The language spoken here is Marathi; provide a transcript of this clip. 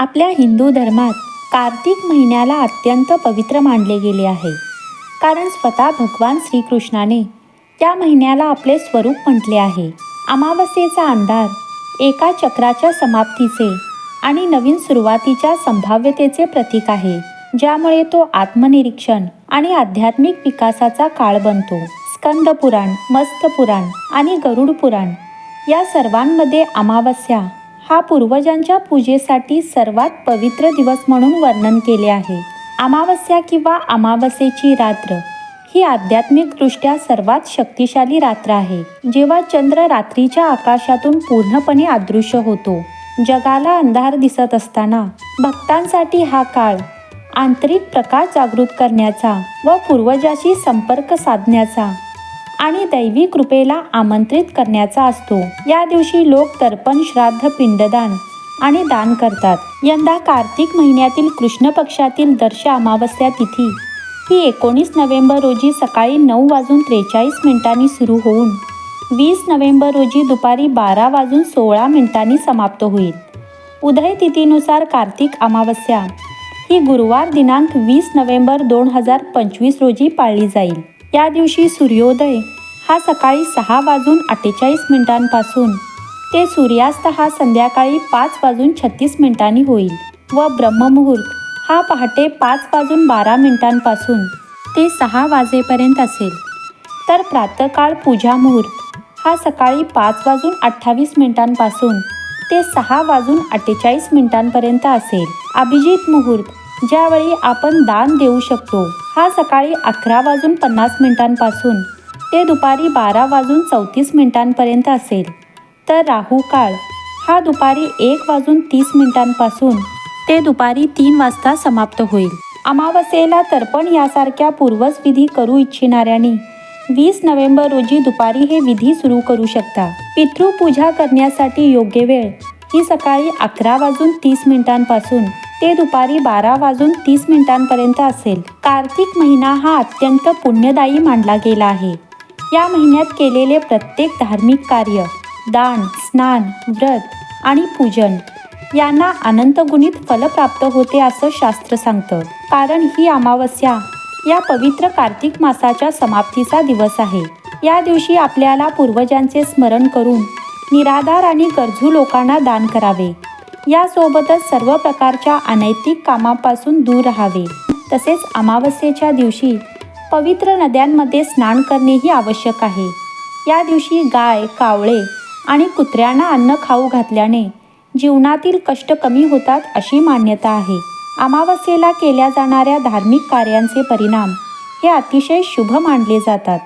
आपल्या हिंदू धर्मात कार्तिक महिन्याला अत्यंत पवित्र मानले गेले आहे. कारण स्वतः भगवान श्रीकृष्णाने त्या महिन्याला आपले स्वरूप म्हटले आहे. अमावस्येचा अंधार एका चक्राच्या समाप्तीचे आणि नवीन सुरुवातीच्या संभाव्यतेचे प्रतीक आहे. ज्यामुळे तो आत्मनिरीक्षण आणि आध्यात्मिक विकासाचा काळ बनतो. स्कंद पुराण मस्त पुराण आणि गरुड पुराण या सर्वांमध्ये अमावस्या हा पूर्वजांच्या पूजेसाठी सर्वात पवित्र दिवस म्हणून वर्णन केले आहे. अमावस्या किंवा अमावस्येची रात्र ही आध्यात्मिकदृष्ट्या सर्वात शक्तिशाली रात्र आहे. जेव्हा चंद्र रात्रीच्या आकाशातून पूर्णपणे अदृश्य होतो जगाला अंधार दिसत असताना भक्तांसाठी हा काळ आंतरिक प्रकाश जागृत करण्याचा व पूर्वजाशी संपर्क साधण्याचा आणि दैवी कृपेला आमंत्रित करण्याचा असतो. या दिवशी लोक तर्पण श्राद्ध पिंडदान आणि दान करतात. यंदा कार्तिक महिन्यातील कृष्ण पक्षातील दर्श अमावस्या तिथी. ही एकोणीस नोव्हेंबर रोजी सकाळी नऊ वाजून त्रेचाळीस मिनिटांनी सुरू होऊन वीस नोव्हेंबर रोजी दुपारी बारा वाजून सोळा मिनिटांनी समाप्त होईल. उदय तिथीनुसार कार्तिक अमावस्या. ही गुरुवार दिनांक वीस नोव्हेंबर दोन हजार पंचवीस रोजी पाळली जाईल. या दिवशी सूर्योदय हा सकाळी सहा वाजून अठ्ठेचाळीस मिनिटांपासून. ते सूर्यास्त हा संध्याकाळी पाच वाजून छत्तीस मिनिटांनी होईल व ब्रह्ममुहूर्त हा पहाटे पाच वाजून बारा मिनिटांपासून ते सहा वाजेपर्यंत असेल. तर प्रातकाळ पूजा मुहूर्त हा सकाळी पाच वाजून अठ्ठावीस मिनिटांपासून ते सहा वाजून अठ्ठेचाळीस मिनिटांपर्यंत असेल. अभिजित मुहूर्त ज्यावेळी आपण दान देऊ शकतो. हा सकाळी अकरा वाजून पन्नास मिनिटांपासून ते दुपारी बारा वाजून चौतीस मिनिटांपर्यंत असेल. तर राहू काळ. हा दुपारी एक वाजून तीस मिनिटांपासून ते दुपारी तीन वाजता समाप्त होईल. अमावस्येला तर्पण यासारख्या पूर्वज विधी करू इच्छिणाऱ्यांनी वीस नोव्हेंबर रोजी दुपारी हे विधी सुरू करू शकता. पितृपूजा करण्यासाठी योग्य वेळ. ही सकाळी अकरा वाजून तीस मिनिटांपासून ते दुपारी बारा वाजून तीस मिनिटांपर्यंत असेल. कार्तिक महिना हा अत्यंत पुण्यदायी मानला गेला आहे. या महिन्यात केलेले प्रत्येक धार्मिक कार्य दान स्नान व्रत आणि पूजन यांना अनंतगुणित फल प्राप्त होते असं शास्त्र सांगतं. कारण ही अमावस्या या पवित्र कार्तिक मासाच्या समाप्तीचा दिवस आहे. या दिवशी आपल्याला पूर्वजांचे स्मरण करून निराधार आणि गरजू लोकांना दान करावे. यासोबतच सर्व प्रकारच्या अनैतिक कामापासून दूर राहावे. तसेच अमावस्येच्या दिवशी पवित्र नद्यांमध्ये स्नान करणेही आवश्यक आहे. या दिवशी गाय कावळे आणि कुत्र्यांना अन्न खाऊ घातल्याने जीवनातील कष्ट कमी होतात अशी मान्यता आहे. अमावस्येला केल्या जाणाऱ्या धार्मिक कार्यांचे परिणाम हे अतिशय शुभ मानले जातात.